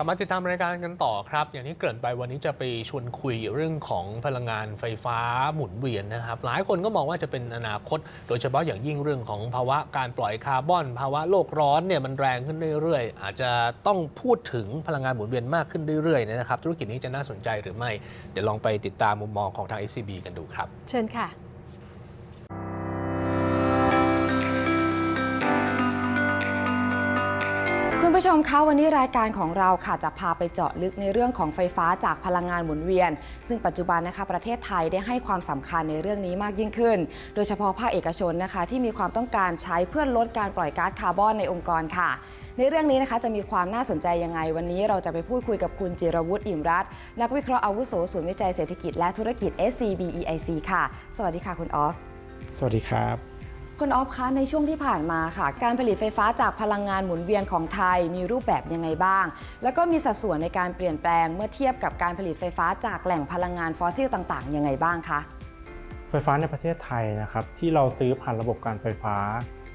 กลับมาติดตามรายการกันต่อครับ อย่างที่เกริ่นไปวันนี้จะไปชวนคุยเรื่องของพลังงานไฟฟ้าหมุนเวียนนะครับ หลายคนก็มองว่าจะเป็นอนาคต โดยเฉพาะอย่างยิ่งเรื่องของภาวะการปล่อยคาร์บอน ภาวะโลกร้อนเนี่ยมันแรงขึ้นเรื่อยๆ อาจจะต้องพูดถึงพลังงานหมุนเวียนมากขึ้นเรื่อยๆนะครับธุรกิจนี้จะน่าสนใจหรือไม่ เดี๋ยวลองไปติดตามมุมมองของทาง SCB กันดูครับ เชิญค่ะ ผู้ชมคะวันนี้รายการของเราค่ะจะพาไปเจาะลึกในเรื่องของไฟฟ้าจากพลังงานหมุนเวียน ซึ่งปัจจุบันนะคะประเทศไทยได้ให้ความสำคัญในเรื่องนี้มากยิ่งขึ้น โดยเฉพาะภาคเอกชนนะคะ ที่มีความต้องการใช้เพื่อลดการปล่อยก๊าซคาร์บอนในองค์กรค่ะในเรื่องนี้นะคะจะมีความน่าสนใจยังไง วันนี้เราจะไปพูดคุยกับคุณจิรวุฒิอิ่มรัตน์นักวิเคราะห์อาวุโสศูนย์วิจัยเศรษฐกิจและธุรกิจ SCB EIC ค่ะ สวัสดีค่ะคุณออฟ สวัสดีครับ คุณออฟคะในช่วงที่ผ่านมาค่ะ การผลิตไฟฟ้าจากพลังงานหมุนเวียนของไทยมีรูปแบบยังไงบ้าง แล้วก็มีสัดส่วนในการเปลี่ยนแปลงเมื่อเทียบกับการผลิตไฟฟ้าจากแหล่งพลังงานฟอสซิลต่างๆยังไงบ้างคะไฟฟ้าในประเทศไทยนะครับที่เราซื้อผ่านระบบการไฟฟ้า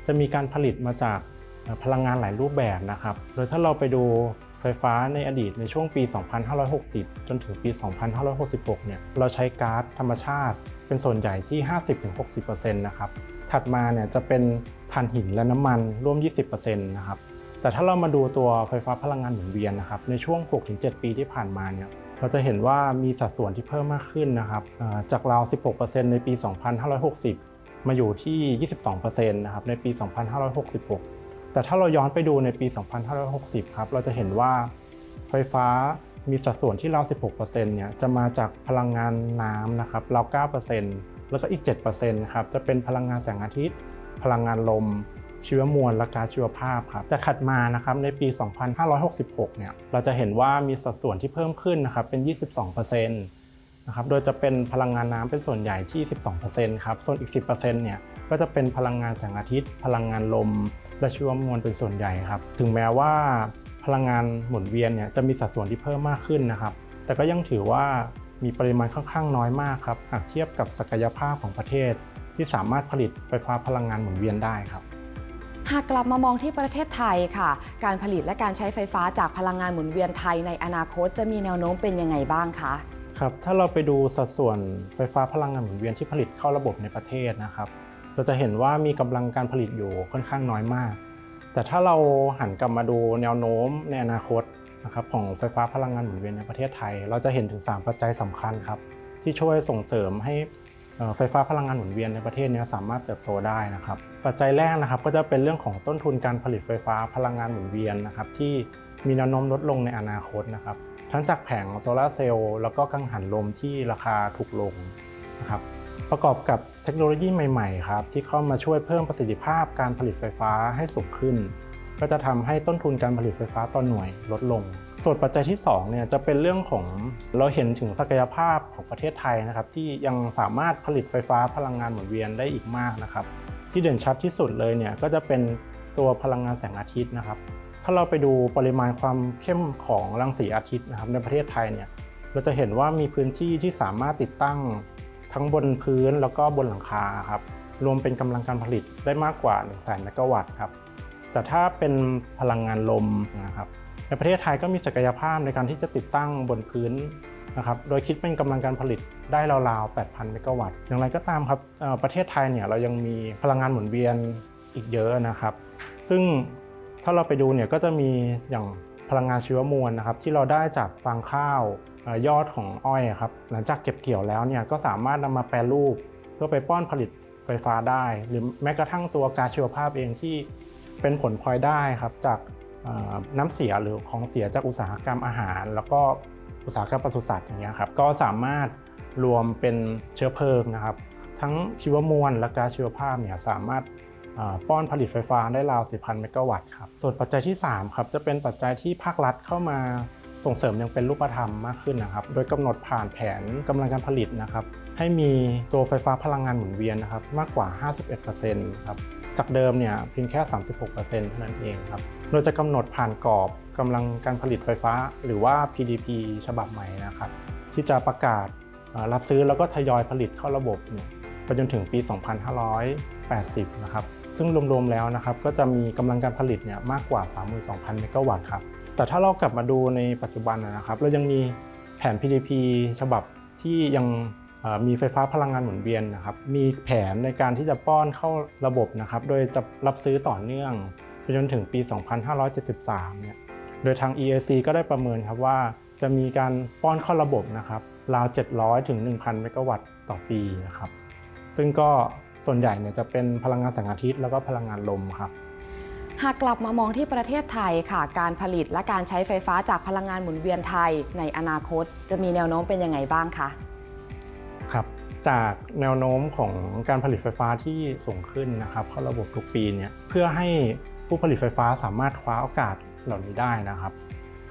จะมีการผลิตมาจากพลังงานหลายรูปแบบนะครับ โดยถ้าเราไปดู ไฟฟ้าในอดีตในช่วงปี 2560 จนถึงปี 2566 เนี่ย เราใช้ก๊าซธรรมชาติ เป็นส่วนใหญ่ที่ 50-60%นะครับ ถัดมาเนี่ยจะเป็นถ่านหินและน้ำมันร่วม 20%นะครับ แต่ถ้าเรามาดูตัวไฟฟ้าพลังงานหมุนเวียนนะครับ ในช่วง 6-7 ปีที่ผ่านมาเนี่ยเราจะเห็นว่ามีสัดส่วนที่เพิ่มมากขึ้นนะครับจากราว 16%ในปี 2560 มาอยู่ที่ 22%นะครับในปี 2566 แต่ถ้าเราย้อนไปดูในปี 2560 ครับ เราจะเห็นว่าไฟฟ้ามีสัดส่วนที่ราว16%เนี่ยจะมาจากพลังงานน้ำนะครับราว9%แล้วก็อีก 7%ครับจะเป็นพลังงานแสงอาทิตย์ พลังงานลม ชีวมวลและก๊าซชีวภาพครับแต่ถัดมานะครับในปี 2566 เนี่ยเราจะเห็นว่ามีสัดส่วนที่เพิ่มขึ้นนะครับเป็น 22%นะครับ โดยจะเป็นพลังงานน้ำเป็นส่วนใหญ่ที่ 12%ครับ ส่วนอีก 10%เนี่ย ก็จะเป็นพลังงานแสงอาทิตย์ พลังงานลม และชีวมวลเป็นส่วนใหญ่ครับ ถึงแม้ว่าพลังงานหมุนเวียนเนี่ยจะมีสัดส่วนที่เพิ่มมากขึ้นนะครับ แต่ก็ยังถือว่ามีปริมาณค่อนข้างน้อยมากครับหากเทียบกับศักยภาพของประเทศ ที่สามารถผลิตไฟฟ้าพลังงานหมุนเวียนได้ครับหากกลับมามองที่ประเทศไทยค่ะ การผลิตและการใช้ไฟฟ้าจากพลังงานหมุนเวียนไทยในอนาคตจะมีแนวโน้มเป็นยังไงบ้างคะครับถ้าเราไปดูสัดส่วนไฟฟ้าพลังงานหมุนเวียนที่ผลิตเข้าระบบในประเทศนะครับ เราจะเห็นว่ามีกำลังการผลิตอยู่ค่อนข้างน้อยมาก แต่ถ้าเราหันกลับมาดูแนวโน้มในอนาคตนะครับของไฟฟ้าพลังงานหมุนเวียนในประเทศไทย เราจะเห็นถึง 3 ปัจจัยสำคัญครับที่ช่วยส่งเสริมให้ไฟฟ้าพลังงานหมุนเวียนในประเทศนี้สามารถเติบโตได้นะครับ ปัจจัยแรกนะครับก็จะเป็นเรื่องของต้นทุนการผลิตไฟฟ้าพลังงานหมุนเวียนนะครับที่มีแนวโน้มลดลงในอนาคตนะครับทั้งจากแผงโซลาร์เซลล์แล้วก็กังหันลมที่ราคาถูกลงนะครับ ประกอบกับเทคโนโลยีใหม่ๆครับที่เข้ามาช่วยเพิ่มประสิทธิภาพการผลิตไฟฟ้าให้สูงขึ้น ก็จะทำให้ต้นทุนการผลิตไฟฟ้าต่อหน่วยลดลง ส่วนปัจจัยที่2เนี่ยจะเป็นเรื่องของเราเห็นถึงศักยภาพของประเทศไทยนะครับที่ยังสามารถผลิตไฟฟ้าพลังงานหมุนเวียนได้อีกมากนะครับที่เด่นชัดที่สุดเลยเนี่ยก็จะเป็นตัวพลังงานแสงอาทิตย์นะครับ ถ้าเราไปดูปริมาณความเข้มของรังสีอาทิตย์นะครับในประเทศไทยเนี่ยเราจะเห็นว่ามีพื้นที่ที่สามารถติดตั้ง ทั้งบนพื้นแล้วก็บนหลังคาครับรวมเป็นกำลังการผลิตได้มากกว่า1 0 0 0 0แสนเมกะวัตต์ครับแต่ถ้าเป็นพลังงานลมนะครับในประเทศไทยก็มีศักยภาพในการที่จะติดตั้งบนพื้นนะครับโดยคิดเป็นกำลังการผลิตได้ราวๆ 8,000 เมกะวัตต์ อย่างไรก็ตามครับประเทศไทยเนี่ยเรายังมีพลังงานหมุนเวียนอีกเยอะนะครับ ซึ่งถ้าเราไปดูเนี่ยก็จะมีอย่างพลังงานชีวมวลนะครับที่เราได้จากฟางข้าว ยอดของอ้อยครับหลังจากเก็บเกี่ยวแล้วเนี่ยก็สามารถนำมาแปรรูป เพื่อไปป้อนผลิตไฟฟ้าได้ หรือแม้กระทั่งตัวกาชีวภาพเองที่เป็นผลพลอยได้ครับจากน้ำเสียหรือของเสียจากอุตสาหกรรมอาหาร แล้วก็อุตสาหกรรมปศุสัตว์อย่างเงี้ยครับก็สามารถรวมเป็นเชื้อเพลิงนะครับ ทั้งชีวมวลและกาชีวภาพเนี่ยสามารถป้อนผลิตไฟฟ้าได้ราว 4,000 เมกะวัตต์ครับส่วนปัจจัยที่ 3 ครับ จะเป็นปัจจัยที่ภาครัฐเข้ามา ส่งเสริมยังเป็นรูปธรรมมากขึ้นนะครับ โดยกำหนดผ่านแผนกำลังการผลิตนะครับให้มีตัวไฟฟ้าพลังงานหมุนเวียนนะครับมากกว่า 51%ครับจากเดิมเนี่ยเพียงแค่ 36%เท่านั้นเองครับโดยจะกำหนดผ่านกรอบกำลังการผลิตไฟฟ้า หรือว่า PDP ฉบับใหม่นะครับที่จะประกาศรับซื้อแล้วก็ทยอยผลิตเข้าระบบเนี่ยไปจนถึงปี 2580 นะครับซึ่งรวมๆแล้วนะครับก็จะมีกำลังการผลิตเนี่ยมากกว่า 32,000 เมกะวัตต์ครับ แต่ถ้าเรากลับมาดูในปัจจุบันนะครับ เรายังมีแผน PDP ฉบับที่ยังมีไฟฟ้าพลังงานหมุนเวียนนะครับ มีแผนในการที่จะป้อนเข้าระบบนะครับ โดยจะรับซื้อต่อเนื่องไปจนถึงปี 2573 เนี่ย โดยทาง EAC ก็ได้ประเมินครับว่าจะมีการป้อนเข้าระบบนะครับราว 700 ถึง 1,000 เมกะวัตต์ต่อปีนะครับ ซึ่งก็ส่วนใหญ่เนี่ยจะเป็นพลังงานแสงอาทิตย์แล้วก็พลังงานลมครับ หากกลับมามองที่ประเทศไทยค่ะ การผลิตและการใช้ไฟฟ้าจากพลังงานหมุนเวียนไทย ในอนาคต จะมีแนวโน้มเป็นยังไงบ้างคะครับจากแนวโน้มของการผลิตไฟฟ้าที่สูงขึ้นนะครับเข้าระบบทุกปีเนี่ยเพื่อให้ผู้ผลิตไฟฟ้าสามารถคว้าโอกาสเหล่านี้ได้นะครับ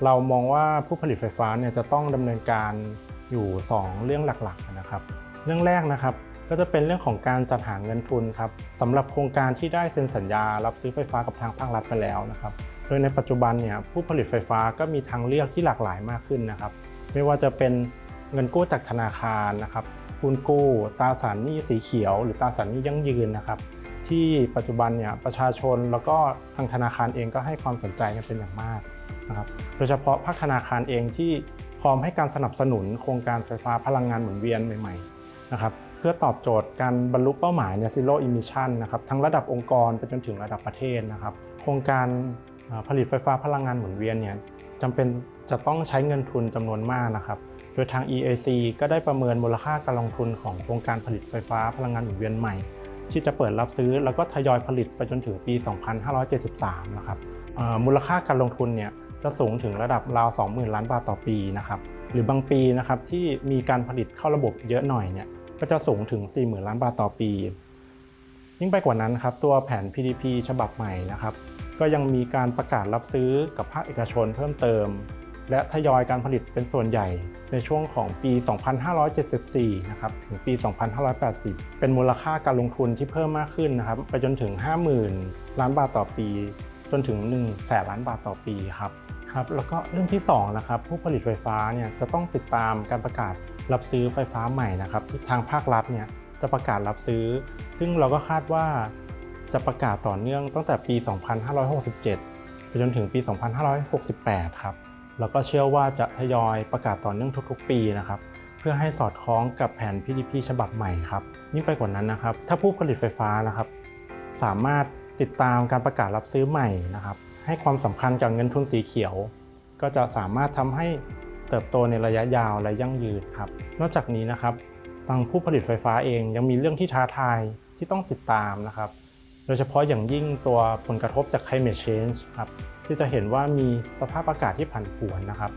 เรามองว่าผู้ผลิตไฟฟ้าเนี่ยจะต้องดำเนินการอยู่ 2 เรื่องหลักๆนะครับ เรื่องแรกนะครับ ก็จะเป็นเรื่องของการจัดหาเงินทุนครับสำหรับโครงการที่ได้เซ็นสัญญารับซื้อไฟฟ้ากับทางภาครัฐไปแล้วนะครับโดยในปัจจุบันเนี่ยผู้ผลิตไฟฟ้าก็มีทางเลือกที่หลากหลายมากขึ้นนะครับไม่ว่าจะเป็นเงินกู้จากธนาคารนะครับทุนกู้ตราสารหนี้สีเขียว หรือตราสารหนี้ยั่งยืนนะครับที่ปัจจุบันเนี่ยประชาชนแล้วก็ทางธนาคารเองก็ให้ความสนใจกันเป็นอย่างมากนะครับโดยเฉพาะภาคธนาคารเองที่พร้อมให้การสนับสนุนโครงการไฟฟ้าพลังงานหมุนเวียนใหม่ ๆ นะครับ พื่อตอบโจทย์การบรรลุเป้าหมายเนี่ย zero emission นะครับทั้งระดับองค์กรไปจนถึงระดับประเทศนะครับโครงการผลิตไฟฟ้าพลังงานหมุนเวียนเนี่ยจำเป็นจะต้องใช้เงินทุนจำนวนมากนะครับโดยทาง EAC ก็ได้ประเมินมูลค่าการลงทุนของโครงการผลิตไฟฟ้าพลังงานหมุนเวียนใหม่ ที่จะเปิดรับซื้อแล้วก็ทยอยผลิตไปจนถึงปี 2573 นะครับเอ่อมูลค่าการลงทุนเนี่ยจะสูงถึงระดับราว 20,000 ล้านบาทต่อปีนะครับหรือบางปีนะครับที่มีการผลิตเข้าระบบเยอะหน่อยเนี่ย ก็จะสูงถึง 40,000 ล้านบาทต่อปี ยิ่งไปกว่านั้นครับตัวแผน PDP ฉบับใหม่นะครับก็ยังมีการประกาศรับซื้อกับภาคเอกชนเพิ่มเติม และทยอยการผลิตเป็นส่วนใหญ่ในช่วงของปี 2574 นะครับถึงปี 2580 เป็นมูลค่าการลงทุนที่เพิ่มมากขึ้นนะครับไปจนถึง 50,000 ล้านบาทต่อปี จนถึง 1 แสนล้านบาทต่อปีครับครับแล้วก็เรื่องที่2นะครับผู้ผลิตไฟฟ้าเนี่ยจะต้องติดตามการประกาศ รับซื้อไฟฟ้าใหม่นะครับที่ทางภาครัฐเนี่ยจะประกาศรับซื้อ ซึ่งเราก็คาดว่าจะประกาศต่อเนื่องตั้งแต่ปี 2567 ไปจนถึงปี 2568 ครับ แล้วก็เชื่อว่าจะทยอยประกาศต่อเนื่องทุกๆ ปีนะครับ เพื่อให้สอดคล้องกับแผน PDP ฉบับใหม่ครับ ยิ่งไปกว่านั้นนะครับ ถ้าผู้ผลิตไฟฟ้านะครับ สามารถติดตามการประกาศรับซื้อใหม่นะครับ ให้ความสำคัญกับเงินทุนสีเขียว ก็จะสามารถทำให้ เติบโตในระยะยาวและยั่งยืนครับ นอกจากนี้นะครับทางผู้ผลิตไฟฟ้าเองยังมีเรื่องที่ท้าทายที่ต้องติดตามนะครับ โดยเฉพาะอย่างยิ่งตัวผลกระทบจาก climate change ครับที่จะเห็นว่ามีสภาพอากาศที่ผันผวนนะครับ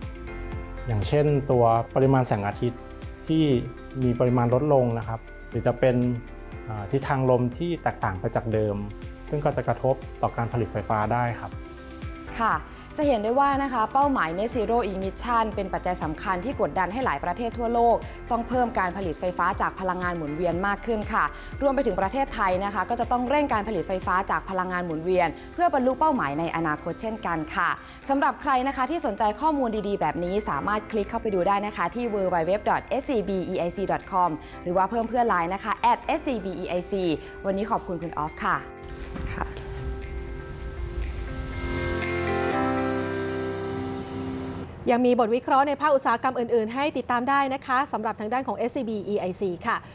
อย่างเช่นตัวปริมาณแสงอาทิตย์ที่มีปริมาณลดลงนะครับ หรือจะเป็นเอ่อทิศทางลมที่แตกต่างไปจากเดิม ซึ่งก็จะกระทบต่อการผลิตไฟฟ้าได้ครับ ค่ะ จะเห็นได้ว่านะคะเป้าหมาย Net Zero Emission เป็นปัจจัยสำคัญที่กดดันให้หลายประเทศทั่วโลก ต้องเพิ่มการผลิตไฟฟ้าจากพลังงานหมุนเวียนมากขึ้นค่ะ รวมไปถึงประเทศไทยนะคะ ก็จะต้องเร่งการผลิตไฟฟ้าจากพลังงานหมุนเวียน เพื่อบรรลุเป้าหมายในอนาคตเช่นกันค่ะสำหรับใครนะคะที่สนใจข้อมูลดีๆ แบบนี้สามารถคลิกเข้าไปดูได้นะคะที่ www.scbeic.com หรือว่าเพิ่มเพื่อนไลน์นะคะ @scbeic วันนี้ขอบคุณคุณออฟค่ะค่ะ ยังมีบทวิเคราะห์ในภาคอุตสาหกรรมอื่น ๆ ให้ติดตามได้นะคะสำหรับทางด้านของ SCB EIC ค่ะ